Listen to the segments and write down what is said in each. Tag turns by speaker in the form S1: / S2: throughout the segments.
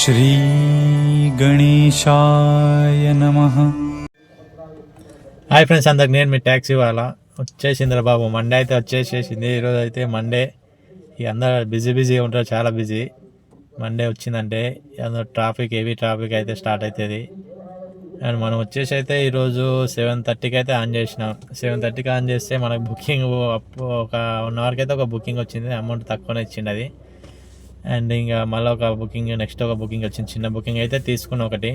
S1: శ్రీ గణేశాయ నమ
S2: hi friends అందరికి నేను మీ ట్యాక్సీ వాళ్ళ. వచ్చేసిందిరా బాబు మండే అయితే వచ్చేసేసింది. ఈరోజు అయితే మండే ఇక అందరూ బిజీ బిజీగా ఉంటారు చాలా బిజీ మండే వచ్చిందంటే అందరూ ట్రాఫిక్ హెవీ ట్రాఫిక్ అయితే స్టార్ట్ అవుతుంది అండ్ మనం వచ్చేసి అయితే ఈరోజు సెవెన్ థర్టీకి అయితే ఆన్ చేసినాం. సెవెన్ థర్టీకి ఆన్ చేస్తే మనకు బుకింగ్ ఒక వన్ అవర్కి అయితే ఒక బుకింగ్ వచ్చింది. అమౌంట్ తక్కువనే ఇచ్చింది అది అండ్ ఇంకా మళ్ళీ ఒక బుకింగ్ నెక్స్ట్ ఒక బుకింగ్ వచ్చింది చిన్న బుకింగ్ అయితే తీసుకున్న ఒకటి.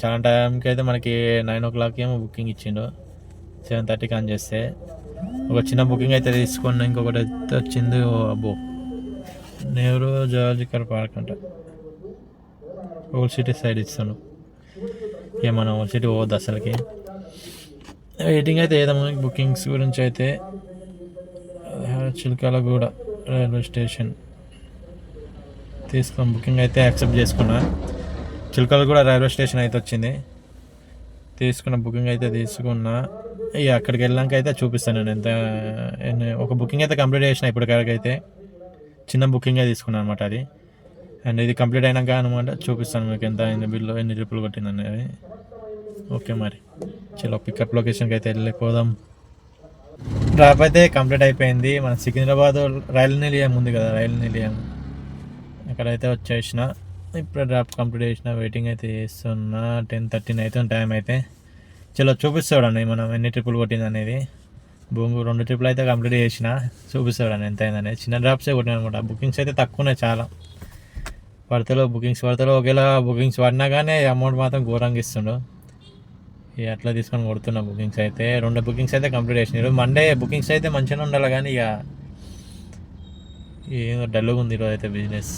S2: చాలా టైంకి అయితే మనకి నైన్ ఓ క్లాక్ ఏమో బుకింగ్ ఇచ్చిండు. సెవెన్ థర్టీకి ఆన్ చేస్తే. ఒక చిన్న బుకింగ్ అయితే తీసుకున్న ఇంకొకటి అయితే వచ్చింది అబ్బో. నెహ్రూ జువాలజికల్ పార్క్ అంట. ఓల్డ్ సిటీ సైడ్ ఇస్తాను. ఇక మనం ఓల్డ్ సిటీ పోవద్దు అసలుకి? వెయిటింగ్ అయితే ఏదమ్మా బుకింగ్స్ గురించి అయితే చిలకలగూడ రైల్వే స్టేషన్. తీసుకున్న బుకింగ్ అయితే యాక్సెప్ట్ చేసుకున్నా. చిలకలు కూడా రైల్వే స్టేషన్ అయితే వచ్చింది. తీసుకున్న బుకింగ్ అయితే తీసుకున్నా. ఇక అక్కడికి వెళ్ళాక అయితే చూపిస్తాను నేను ఎంత ఒక బుకింగ్ అయితే కంప్లీట్ చేసిన ఇప్పటికైతే. చిన్న బుకింగే తీసుకున్నాను అనమాట అది. అండ్ ఇది కంప్లీట్ అయినాక అనమాట చూపిస్తాను మీకు ఎంత అయింది బిల్లు ఎన్ని ట్రిప్పులు కొట్టిందని ఓకే మరి. చలో పికప్ లొకేషన్కి అయితే వెళ్ళిపోదాం. డ్రాప్ అయితే కంప్లీట్ అయిపోయింది. మన సికింద్రాబాద్ రైలు నిలయం ఉంది కదా రైలు నిలయం. అక్కడైతే వచ్చేసిన. ఇప్పుడు డ్రాప్ కంప్లీట్ చేసిన వెయిటింగ్ అయితే చేస్తున్నా. టెన్ థర్టీన్ అయితే టైం అయితే. చాలా చూపిస్తాడండి మనం ఎన్ని ట్రిప్పులు కొట్టింది అనేది. భూమి రెండు ట్రిప్పులు అయితే కంప్లీట్ చేసిన. చూపిస్తాడండి ఎంత అయిందనేది చిన్న డ్రాప్సే కొట్టిన అనమాట బుకింగ్స్ అయితే తక్కువనే చాలా. పడతలో బుకింగ్స్ పడతలో ఒకేలా బుకింగ్స్ పడినా కానీ అమౌంట్ మాత్రం ఘోరంగా ఇస్తుండు. ఇక అట్లా తీసుకొని కొడుతున్నా బుకింగ్స్ అయితే. రెండు బుకింగ్స్ అయితే కంప్లీట్ చేసినారు మండే బుకింగ్స్ అయితే మంచిగానే ఉండాలి కానీ ఇక ఏదో డల్గా ఉంది ఈరోజు అయితే బిజినెస్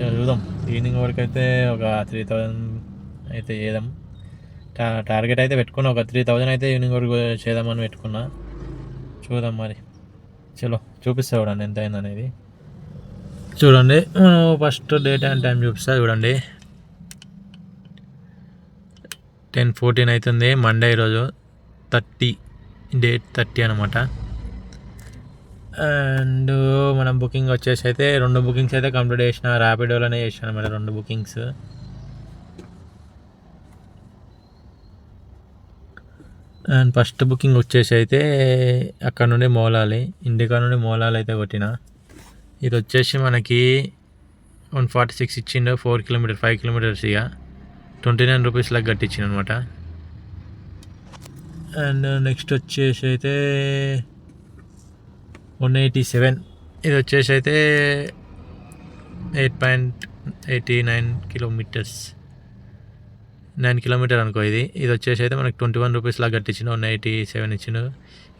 S2: చూద్దాం. ఈవినింగ్ వరకు అయితే ఒక త్రీ థౌజండ్ అయితే చేద్దాం. టా టార్గెట్ అయితే పెట్టుకున్నా. ఒక త్రీ థౌజండ్ అయితే ఈవినింగ్ వరకు చేద్దామని పెట్టుకున్నా. చూద్దాం మరి. చలో చూపిస్తా చూడండి ఎంత అయింది అనేది. చూడండి. ఫస్ట్ డేట్ అండ్ టైం చూపిస్తా చూడండి. టెన్ ఫోర్టీన్ అవుతుంది. మండే ఈరోజు థర్టీ డేట్ థర్టీ అనమాట అండ్ మనం బుకింగ్ వచ్చేసి అయితే రెండు బుకింగ్స్ అయితే కంప్లీట్ చేసిన ర్యాపిడోలోనే చేసాను అనమాట రెండు బుకింగ్స్ అండ్ ఫస్ట్ బుకింగ్ వచ్చేసి అయితే అక్కడ నుండి మోలాలి ఇండికా నుండి మోలాలి అయితే కొట్టిన. ఇది వచ్చేసి మనకి వన్ ఫార్టీ సిక్స్ ఇచ్చిండు ఫోర్ కిలోమీటర్ ఫైవ్ కిలోమీటర్స్ ఇక. ట్వంటీ నైన్ రూపీస్ లాగా కట్టించిండు అనమాట. అండ్ నెక్స్ట్ వచ్చేసి అయితే వన్ ఎయిటీ సెవెన్. ఇది వచ్చేసి అయితే eight point eighty nine kilometers. Nine kilometer అనుకో ఇది. ఇది వచ్చేసి అయితే మనకి ట్వంటీ వన్ రూపీస్ లాగా కట్టించిన వన్ ఎయిటీ సెవెన్ ఇచ్చిన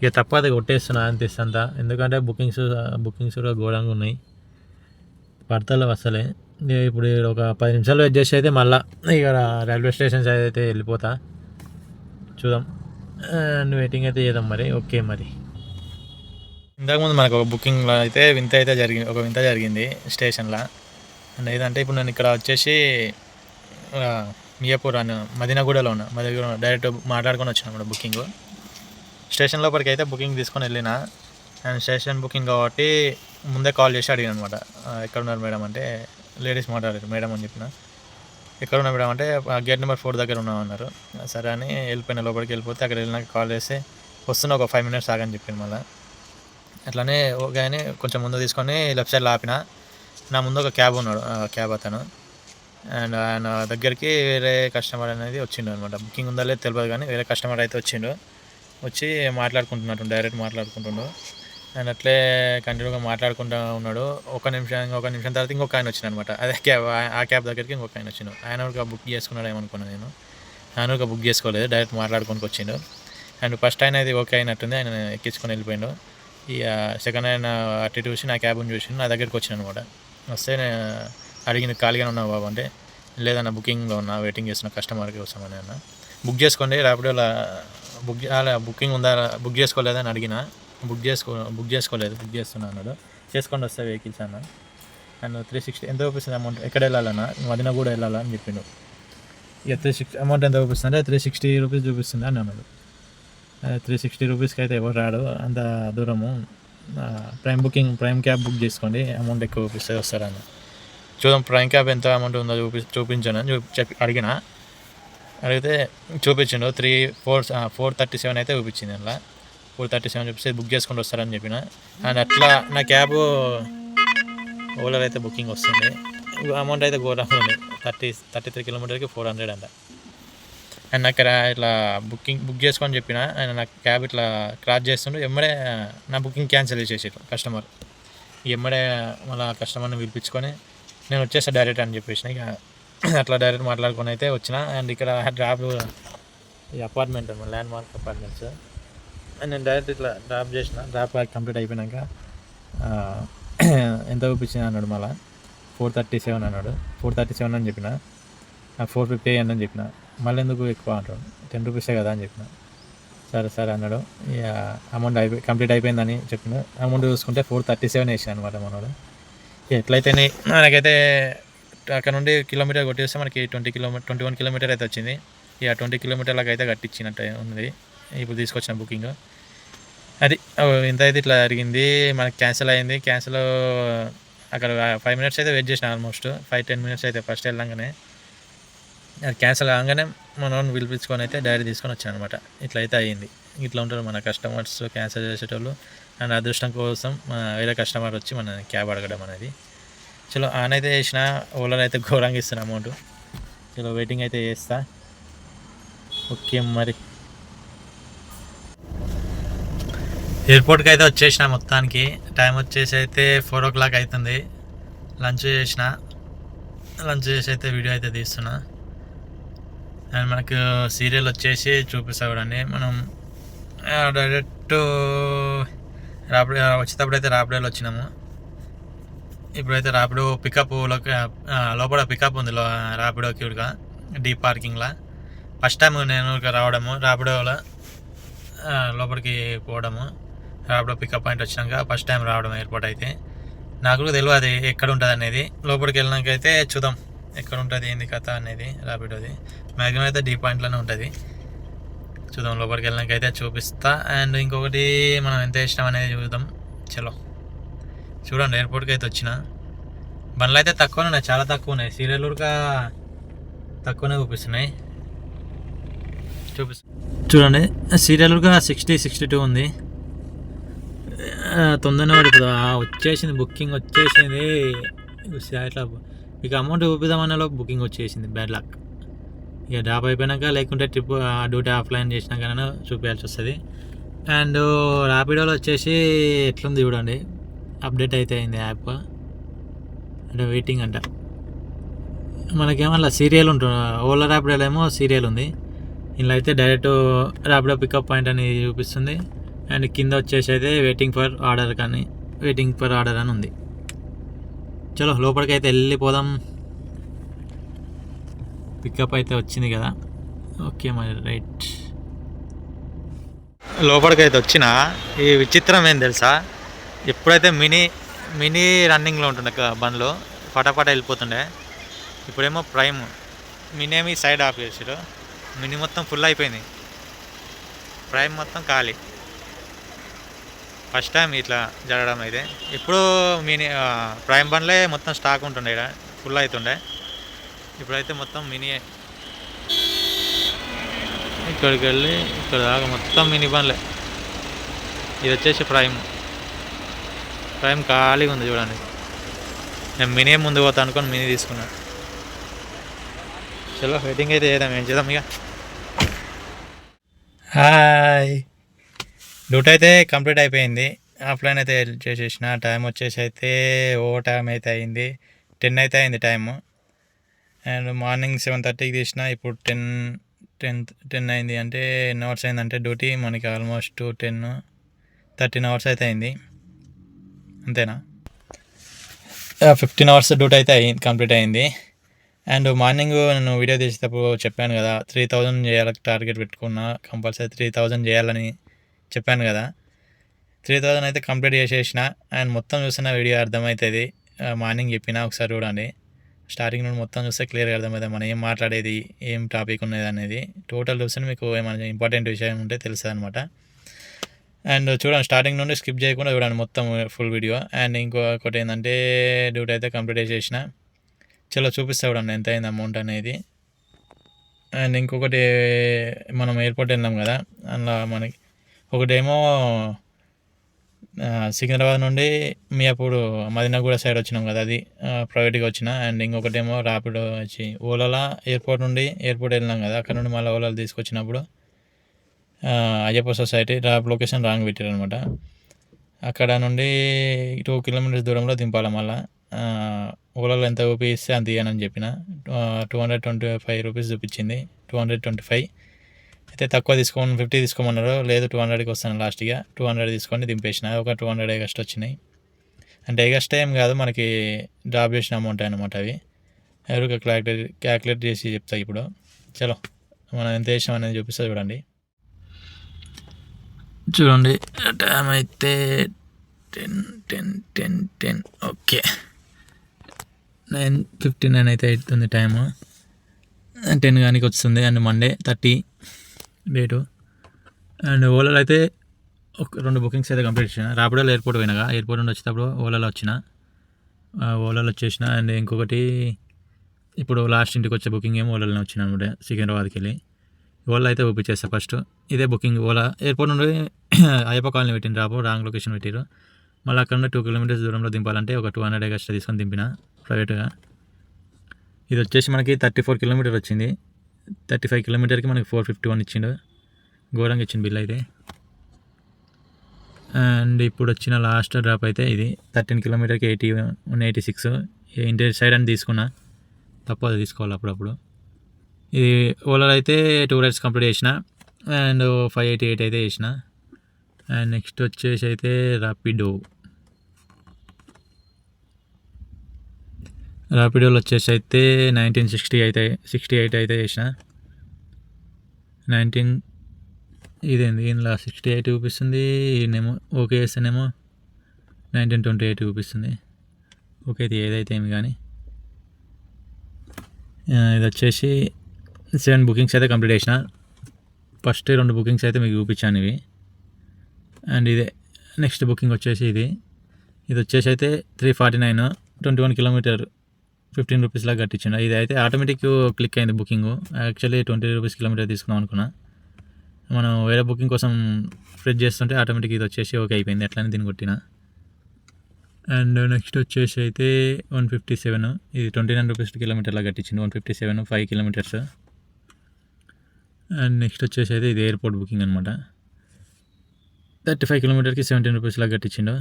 S2: ఇక తప్పదు కొట్టేస్తున్నా అంత. ఇస్తంత ఎందుకంటే బుకింగ్స్ బుకింగ్స్ కూడా ఘోరంగా ఉన్నాయి. పడతలు అసలే. ఇప్పుడు ఒక పది నిమిషాలు వెయిట్ చేసి అయితే మళ్ళీ ఇక రైల్వే స్టేషన్స్ అయితే వెళ్ళిపోతా. చూద్దాం. అండ్ వెయిటింగ్ అయితే చేద్దాం మరి. ఓకే మరి. ఇంతకుముందు మనకు ఒక బుకింగ్లో అయితే వింత అయితే జరిగింది ఒక వింత జరిగింది స్టేషన్లో. అండ్ ఏదంటే ఇప్పుడు నేను ఇక్కడ వచ్చేసి మియాపూర్ అని మదినగూడలో ఉన్నా మదినగూడ డైరెక్ట్ మాట్లాడుకొని వచ్చాను మన బుకింగ్. స్టేషన్ లోపలికి అయితే బుకింగ్ తీసుకొని వెళ్ళిన. అండ్ స్టేషన్ బుకింగ్ కాబట్టి ముందే కాల్ చేసి అడిగాను అనమాట ఎక్కడ ఉన్నారు మేడం అంటే లేడీస్ మాట్లాడారు మేడం అని చెప్పిన. ఎక్కడున్నా మేడం? అంటే గేట్ నెంబర్ ఫోర్ దగ్గర ఉన్నామన్నారు సరే అని వెళ్ళిపోయిన లోపలికి వెళ్ళిపోతే అక్కడ వెళ్ళినాక కాల్ చేసి వస్తున్నా ఒక ఫైవ్ మినిట్స్ ఆగని చెప్పింది మళ్ళీ. అట్లానే ఓకే ఆయన కొంచెం ముందు తీసుకొని లెఫ్ట్ సైడ్లో ఆపిన. నా ముందు ఒక క్యాబ్ ఉన్నాడు క్యాబ్ అతను. అండ్ ఆయన దగ్గరికి వేరే కస్టమర్ అనేది వచ్చిండు అనమాట బుకింగ్ ఉందా లేదు తెలియదు కానీ వేరే కస్టమర్ అయితే వచ్చిండు. వచ్చి మాట్లాడుకుంటున్నట్టు డైరెక్ట్ మాట్లాడుకుంటుండు. అండ్ అట్లే కంటిన్యూగా మాట్లాడుకుంటూ ఉన్నాడు. ఒక నిమిషం ఒక నిమిషం తర్వాత ఇంకొక ఆయన వచ్చిండు అనమాట అదే క్యాబ్ ఆ క్యాబ్ దగ్గరికి ఇంకొక ఆయన వచ్చిండు. ఆయన ఒక బుక్ చేసుకున్నాడు ఏమనుకున్నాను నేను. ఆయన ఒక బుక్ చేసుకోలేదు డైరెక్ట్ మాట్లాడుకొని వచ్చిండు అండ్ ఫస్ట్ ఆయన అది ఓకే అయినట్టుంది ఆయన ఎక్కించుకొని వెళ్ళిపోయిండు. ఇక సెకండ్ హ్యాండ్ అటు ఇటు చూసి నా క్యాబ్ని చూసి నా దగ్గరికి వచ్చిన అనమాట. వస్తే నేను అడిగిన ఖాళీగానే ఉన్నావు బాబు? అంటే లేదన్న బుకింగ్లో ఉన్నా వెయిటింగ్ చేస్తున్న కస్టమర్కి వస్తామని అన్న. బుక్ చేసుకోండి ర్యాపిడోలో బుక్ అలా బుకింగ్ ఉందా బుక్ చేసుకోలేదని అడిగిన. బుక్ చేసుకో బుక్ చేసుకోలేదు బుక్ చేస్తున్నా అన్నాడు. చేసుకోండి వస్తే వెహికల్స్ అన్న. అండ్ త్రీ సిక్స్టీ ఎంత చూపిస్తుంది అమౌంట్? ఎక్కడ వెళ్ళాలన్నా వదిన కూడా వెళ్ళాలా? అని చెప్పిండు ఇక త్రీ సిక్స్టీ అమౌంట్ ఎంత చూపిస్తుంది? అంటే త్రీ సిక్స్టీ రూపీస్ చూపిస్తుంది అని అన్నాడు. త్రీ సిక్స్టీ రూపీస్కి అయితే ఎవరు రాడు అంత దూరము. Prime booking prime cab book చేసుకోండి అమౌంట్ ఎక్కువ చూపిస్తే వస్తారని. చూద్దాం ప్రైమ్ క్యాబ్ ఎంత అమౌంట్ ఉందో చూపి చూపించాను. అని చూపి చెప్పి అడిగిన. అడిగితే చూపించిండు three four four thirty seven అయితే చూపించింది అందులో. ఫోర్ థర్టీ సెవెన్ చూపిస్తే బుక్ చేసుకుంటూ వస్తారని చెప్పిన. అండ్ అట్లా నా క్యాబ్ ఓలర్ అయితే బుకింగ్ వస్తుంది. అమౌంట్ అయితే ఘోరంగా ఉంది. థర్టీ థర్టీ త్రీ కిలోమీటర్కి ఫోర్ హండ్రెడ్ అంట. అండ్ నాకు ఇట్లా బుకింగ్ బుక్ చేసుకొని చెప్పిన ఆయన నాకు క్యాబ్ ఇట్లా క్రాస్ చేస్తుండే. ఎమ్మడే నా బుకింగ్ క్యాన్సిల్ చేసేసి కస్టమర్. ఎమ్మడే మళ్ళీ కస్టమర్ని పిలిపించుకొని నేను వచ్చేస్తా డైరెక్ట్ అని చెప్పేసిన. ఇక అట్లా డైరెక్ట్ మాట్లాడుకొని అయితే వచ్చిన. అండ్ ఇక్కడ డ్రాప్ ఈ అపార్ట్మెంట్ అనమాట ల్యాండ్ మార్క్ అపార్ట్మెంట్స్ అండ్ నేను డైరెక్ట్ ఇట్లా డ్రాప్ చేసిన. డ్రాప్ కంప్లీట్ అయిపోయినాక ఎంత చూపించింది అన్నాడు మళ్ళీ. ఫోర్ థర్టీ సెవెన్ అన్నాడు. ఫోర్ థర్టీ సెవెన్ అని చెప్పిన. ఫోర్ ఫిఫ్టీ అని చెప్పిన. మళ్ళీ ఎందుకు ఎక్కువ అంటాడు. టెన్ రూపీసే కదా అని చెప్పిన. సరే సరే అన్నాడు. ఇక అమౌంట్ అయిపోయి కంప్లీట్ అయిపోయిందని చెప్పిన. అమౌంట్ చూసుకుంటే ఫోర్ థర్టీ సెవెన్ వేసాను అనమాట మనోడు. ఎట్లయితేనే మనకైతే అక్కడ నుండి కిలోమీటర్ కొట్టేస్తే మనకి twenty kilometer twenty one kilometer అయితే వచ్చింది. ఇక ట్వంటీ కిలోమీటర్లకు అయితే కట్టించినట్టు ఉంది ఇప్పుడు తీసుకొచ్చిన బుకింగ్. అది ఇంత అయితే ఇట్లా జరిగింది. మనకి క్యాన్సిల్ అయింది. క్యాన్సిల్ అక్కడ ఫైవ్ మినిట్స్ అయితే వెయిట్ చేసిన ఆల్మోస్ట్. ఫైవ్ టెన్ మినిట్స్ అయితే ఫస్ట్ వెళ్ళంగానే. అది క్యాన్సిల్ కాగానే మనం పిలిపించుకొని అయితే డైరీ తీసుకొని వచ్చాను అనమాట ఇట్లా అయితే అయ్యింది. ఇట్లా ఉంటారు మన కస్టమర్స్ క్యాన్సిల్ చేసేటోళ్ళు. అండ్ అదృష్టం కోసం వేరే కస్టమర్ వచ్చి మన క్యాబ్ అడగడం అనేది. చలో ఆన్ అయితే చేసిన ఓలర్ అయితే ఘోరంగా ఇస్తున్నా అమౌంట్ చలో వెయిటింగ్ అయితే చేస్తా. ఓకే మరి. ఎయిర్పోర్ట్కి అయితే వచ్చేసిన మొత్తానికి. టైం వచ్చేసి అయితే ఫోర్ ఓ క్లాక్ అవుతుంది. లంచ్ చేసిన. లంచ్ చేసి అయితే వీడియో అయితే తీస్తున్నా. అండ్ మనకు సీరియల్ వచ్చేసి చూపిస్తా చూడండి మనం డైరెక్ట్ రాపిడో వచ్చేటప్పుడు అయితే రాపిడోలో వచ్చినాము. ఇప్పుడైతే రాపిడో పికప్ లోపల పికప్ ఉంది లో రాపిడోకి క్యూడ్గా డీప్ పార్కింగ్లో. ఫస్ట్ టైం నేను రావడము రాపిడోలో లోపలికి పోవడము రాపిడో పికప్ పాయింట్ వచ్చినాక ఫస్ట్ టైం రావడం ఎయిర్పోర్ట్ అయితే నాకు కూడా తెలియదు ఎక్కడ ఉంటుంది అనేది లోపలికి వెళ్ళినాక అయితే చూద్దాం. ఎక్కడ ఉంటుంది ఏంది కథ అనేది రాపిడోది మ్యాక్సిమం అయితే డీ పాయింట్లోనే ఉంటుంది. చూద్దాం లోపలికి వెళ్ళినాక అయితే చూపిస్తా. అండ్ ఇంకొకటి మనం ఎంత ఇష్టం అనేది చూద్దాం. చలో. చూడండి ఎయిర్పోర్ట్కి అయితే వచ్చిన. బండ్లు అయితే తక్కువనే ఉన్నాయి చాలా తక్కువ ఉన్నాయి. సీరియల్ తక్కువనే చూపిస్తున్నాయి. చూపిస్తా. చూడండి సీరియల్గా సిక్స్టీ సిక్స్టీ టూ ఉంది. తొందరనే పడిపోతుంది. వచ్చేసింది బుకింగ్ వచ్చేసింది. ఇట్లా ఇక అమౌంట్ చూపిద్దామన్నలో బుకింగ్ వచ్చేసింది. బ్యాడ్ లక్ ఇక డ్రాప్ అయిపోయినాక లేకుంటే ట్రిప్ డ్యూటీ ఆఫ్లైన్ చేసినాక చూపించాల్సి వస్తుంది. అండ్ ర్యాపిడోలో వచ్చేసి ఎట్లుంది చూడండి. అప్డేట్ అయితే అయింది యాప్. అంటే వెయిటింగ్ అంట. మనకేమో అలా సీరియల్ ఉంటుంది ఓలా ర్యాపిడోలో ఏమో సీరియల్ ఉంది. ఇందులో అయితే డైరెక్ట్ ర్యాపిడో పికప్ పాయింట్ అని చూపిస్తుంది. అండ్ కింద వచ్చేసి అయితే వెయిటింగ్ ఫర్ ఆర్డర్ కానీ వెయిటింగ్ ఫర్ ఆర్డర్ అని ఉంది. చలో లోపలికి అయితే వెళ్ళిపోదాం. పికప్ అయితే వచ్చింది కదా. ఓకే మరి రైట్ లోపలికి అయితే వచ్చిన. ఈ విచిత్రం ఏం తెలుసా? ఎప్పుడైతే మినీ మినీ రన్నింగ్లో ఉంటుండే బండ్లు పటాపట వెళ్ళిపోతుండే. ఇప్పుడేమో ప్రైమ్. మినీ ఏమి సైడ్ ఆఫ్ చేసారు మినీ మొత్తం ఫుల్ అయిపోయింది. ప్రైమ్ మొత్తం ఖాళీ. ఫస్ట్ టైం ఇట్లా జరగడం అయితే. ఇప్పుడు మినీ ప్రైమ్ బండ్లే మొత్తం స్టాక్ ఉంటుండే ఈడ ఫుల్ అవుతుండే ఇప్పుడైతే మొత్తం మినీ ఇక్కడికి వెళ్ళి ఇక్కడ దాకా మొత్తం మినీ బండ్లే. ఇది వచ్చేసి ప్రైమ్. ప్రైమ్ ఖాళీగా ఉంది చూడండి. నేను మినీ ముందు పోతా అనుకొని మినీ తీసుకున్నా. చలో వెయిటింగ్ అయితే చేద్దాం ఏం చేద్దాం ఇక. హాయ్ డ్యూటీ అయితే కంప్లీట్ అయిపోయింది. ఆఫ్లైన్ అయితే చేసేసిన. టైం వచ్చేసి అయితే ఓ టైం అయితే అయింది. టెన్ అయితే అయింది టైము అండ్ మార్నింగ్ సెవెన్ థర్టీకి తీసిన ఇప్పుడు టెన్ టెన్ టెన్ అయింది. అంటే ఎన్ని అవర్స్ అయిందంటే డ్యూటీ మనకి ఆల్మోస్ట్ టెన్ థర్టీన్ అవర్స్ అయితే అయింది. అంతేనా? ఫిఫ్టీన్ అవర్స్ డ్యూటీ అయితే అయింది కంప్లీట్ అయింది. అండ్ మార్నింగ్ నేను వీడియో తీసేటప్పుడు చెప్పాను కదా త్రీ థౌజండ్ చేయాలి టార్గెట్ పెట్టుకున్నా. కంపల్సరీ త్రీ థౌజండ్ చేయాలని చెప్పాను కదా. త్రీ థౌజండ్ అయితే కంప్లీట్ చేసేసిన. అండ్ మొత్తం చూసిన వీడియో అర్థమవుతుంది. మార్నింగ్ చెప్పిన ఒకసారి చూడండి. స్టార్టింగ్ నుండి మొత్తం చూస్తే క్లియర్గా అర్థమవుతుంది. మనం ఏం మాట్లాడేది ఏం టాపిక్ ఉన్నది అనేది. టోటల్ చూస్తే మీకు ఏమైనా ఇంపార్టెంట్ విషయం ఉంటే తెలుస్తుంది అనమాట అండ్ చూడండి స్టార్టింగ్ నుండి స్కిప్ చేయకుండా చూడండి మొత్తం ఫుల్ వీడియో అండ్ ఇంకొకటి ఏంటంటే డ్యూటీ అయితే కంప్లీట్ చేసేసిన. చలో చూపిస్తా చూడండి ఎంత అయింది అమౌంట్ అనేది. అండ్ ఇంకొకటి మనం ఎయిర్పోర్ట్ వెళ్ళాం కదా. అందులో మనకి ఒకటేమో సికింద్రాబాద్ నుండి మీ అప్పుడు మదినగూడ సైడ్ వచ్చినాం కదా అది ప్రైవేట్గా వచ్చిన. అండ్ ఇంకొకటేమో ర్యాపిడో వచ్చి ఓలాలా ఎయిర్పోర్ట్ నుండి ఎయిర్పోర్ట్ వెళ్ళినాం కదా అక్కడ నుండి మళ్ళీ ఓలాలు తీసుకొచ్చినప్పుడు అయ్యప్ప సొసైటీ ర్యాప్ లొకేషన్ రాంగ్ పెట్టారు అనమాట అక్కడ నుండి టూ కిలోమీటర్స్ దూరంలో దింపాలి మళ్ళీ. ఓలాలో ఎంత చూపిస్తే అంత ఇయ్యనని చెప్పిన. Two hundred twenty five rupees చూపించింది. టూ హండ్రెడ్ ట్వంటీ ఫైవ్ అయితే తక్కువ తీసుకోమని ఫిఫ్టీ తీసుకోమన్నారు. లేదు టూ హండ్రెడ్కి వస్తాను లాస్ట్గా. టూ హండ్రెడ్ తీసుకొని దింపేసిన. ఒక టూ హండ్రెడ్ ఎగస్ట్ వచ్చినాయి. అంటే ఎగస్ట్ ఏం కాదు మనకి డ్రాప్ చేసిన అమౌంట్ అనమాట అవి. ఎవరికి క్యాలిక్యులేట్ క్యాలిక్యులేట్ చేసి చెప్తా ఇప్పుడు. చలో మనం ఎంత చేసాం అనేది చూపిస్తా చూడండి. చూడండి టైం అయితే ten ten ten ten okay. Nine fifty nine అయితే అవుతుంది టైము టెన్ కానీ వస్తుంది and Monday thirty date and ఓలాలో అయితే ఒక రెండు బుకింగ్స్ అయితే కంప్లీట్ చేసిన. రాపిడోలో ఎయిర్పోర్ట్ పోయినాగా ఎయిర్పోర్ట్ నుండి వచ్చేటప్పుడు ఓలాలో వచ్చిన. ఓలాలో వచ్చేసిన. అండ్ ఇంకొకటి ఇప్పుడు లాస్ట్ ఇంటికి వచ్చే బుకింగ్ ఏమో ఓలాలోనే వచ్చిన అనమాట సికింద్రాబాద్కి వెళ్ళి. ఓలా అయితే ఒప్పించేస్తా ఫస్ట్ ఇదే బుకింగ్ ఓలా ఎయిర్పోర్ట్ నుండి అయ్యప్ప కాలనీ పెట్టిన రాపు రాంగ్ లొకేషన్ పెట్టారు మళ్ళీ అక్కడ నుండి టూ కిలోమీటర్స్ దూరంలో దింపాలంటే ఒక టూ హండ్రెడ్ ఎక్స్ట్రా తీసుకొని దింపిన ప్రైవేట్గా ఇది వచ్చేసి మనకి థర్టీ ఫోర్ కిలోమీటర్ వచ్చింది. థర్టీ ఫైవ్ కిలోమీటర్కి మనకి ఫోర్ ఫిఫ్టీ వన్ ఇచ్చిండు. ఘోరంగా ఇచ్చింది బిల్ అయితే. అండ్ ఇప్పుడు వచ్చిన లాస్ట్ డ్రాప్ అయితే ఇది. థర్టీన్ కిలోమీటర్కి ఎయిటీ వన్ ఎయిటీ సిక్స్. ఇంటి సైడ్ అని తీసుకున్నా. తప్పు అది తీసుకోవాలి అప్పుడప్పుడు. ఇది ఓలాలో అయితే టూ రైడ్స్ కంప్లీట్ చేసిన. అండ్ ఫైవ్ ఎయిటీ ఎయిట్ అయితే చేసిన. అండ్ నెక్స్ట్ వచ్చేసి అయితే రాపిడో. రాపిడోలో వచ్చేసి అయితే నైన్టీన్ సిక్స్టీ అయితే సిక్స్టీ ఎయిట్ అయితే చేసిన. నైన్టీన్ ఇదేంది ఇందులో సిక్స్టీ ఎయిట్ చూపిస్తుంది ఈయనేమో ఓకే చేస్తేనేమో నైన్టీన్ ట్వంటీ ఎయిట్ చూపిస్తుంది. ఓకే ఇది ఏదైతే ఏమి కానీ. ఇది వచ్చేసి సెవెన్ బుకింగ్స్ అయితే కంప్లీట్ చేసిన. ఫస్ట్ రెండు బుకింగ్స్ అయితే మీకు చూపించాను ఇవి. అండ్ ఇదే నెక్స్ట్ బుకింగ్ వచ్చేసి ఇది. ఇది వచ్చేసి అయితే three forty nine twenty one kilometer fifteen rupees లాగా ఇది అయితే ఆటోమేటిక్ క్లిక్ అయింది booking actually twenty rupees kilometer తీసుకున్నాం అనుకున్నా. మనం వేరే బుకింగ్ కోసం ఫ్రెడ్ చేస్తుంటే ఆటోమేటిక్ ఇది వచ్చేసి ఓకే అయిపోయింది. అట్లనే దీన్ని కొట్టిన. అండ్ నెక్స్ట్ వచ్చేసి అయితే వన్ ఫిఫ్టీ సెవెన్ ఇది ట్వంటీ నైన్ రూపీస్ కిలోమీటర్లా కట్టించింది one fifty seven five kilometers and next వచ్చేసి అయితే ఇది ఎయిర్పోర్ట్ బుకింగ్ అనమాట థర్టీ ఫైవ్ కిలోమీటర్కి సెవెంటీన్ రూపీస్లా కట్టించిండు.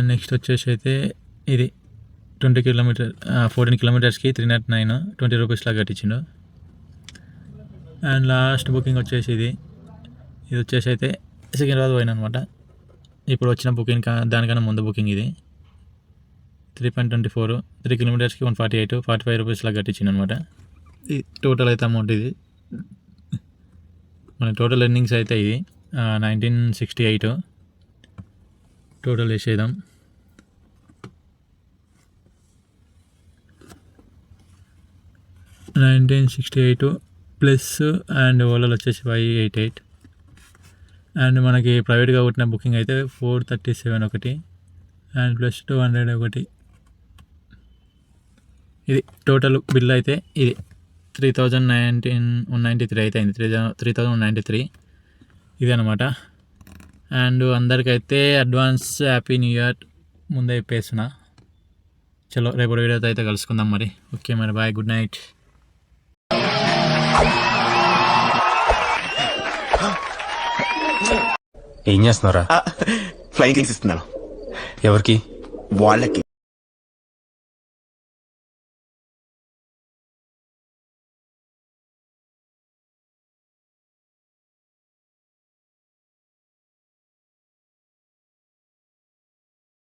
S2: నెక్స్ట్ వచ్చేసి అయితే ఇది twenty kilometre fourteen కిలోమీటర్స్కి three not nine twenty rupees లాగా కట్టించిండు. అండ్ లాస్ట్ బుకింగ్ వచ్చేసి ఇది. ఇది వచ్చేసి అయితే సికింద్రాబాద్ పోయిన అనమాట ఇప్పుడు వచ్చిన బుకింగ్ కా- దానికన్నా ముందు బుకింగ్ ఇది. Three point twenty four three కిలోమీటర్స్కి one forty eight forty five rupees లాగా కట్టించింది అనమాట టోటల్ అయితే అమౌంట్ ఇది. మన టోటల్ ఎర్నింగ్స్ అయితే ఇది నైన్టీన్ సిక్స్టీ ఎయిట్ టోటల్ వేసేద్దాం nineteen sixty eight plus and ఓలాలో వచ్చేసి ఫైవ్ ఎయిట్ ఎయిట్. అండ్ మనకి ప్రైవేట్గా కొట్టిన బుకింగ్ అయితే ఫోర్ థర్టీ సెవెన్ ఒకటి అండ్ ప్లస్ టూ హండ్రెడ్ ఒకటి. ఇది టోటల్ బిల్ అయితే ఇది. Three thousand nineteen one ninety three అయితే అయింది. Three three thousand one ninety three. ఇది అనమాట అండ్ అందరికైతే అడ్వాన్స్ హ్యాపీ న్యూ ఇయర్ ముందే చెప్పేస్తున్నా. చలో రేపు వీడియోతో అయితే కలుసుకుందాం మరి. ఓకే మరి బాయ్ గుడ్ నైట్.
S1: ఏం చేస్తున్నారా
S3: ఫ్లైయింగ్ కింగ్స్ ఇస్తున్నాను.
S1: ఎవరికి?
S3: వాళ్ళకి.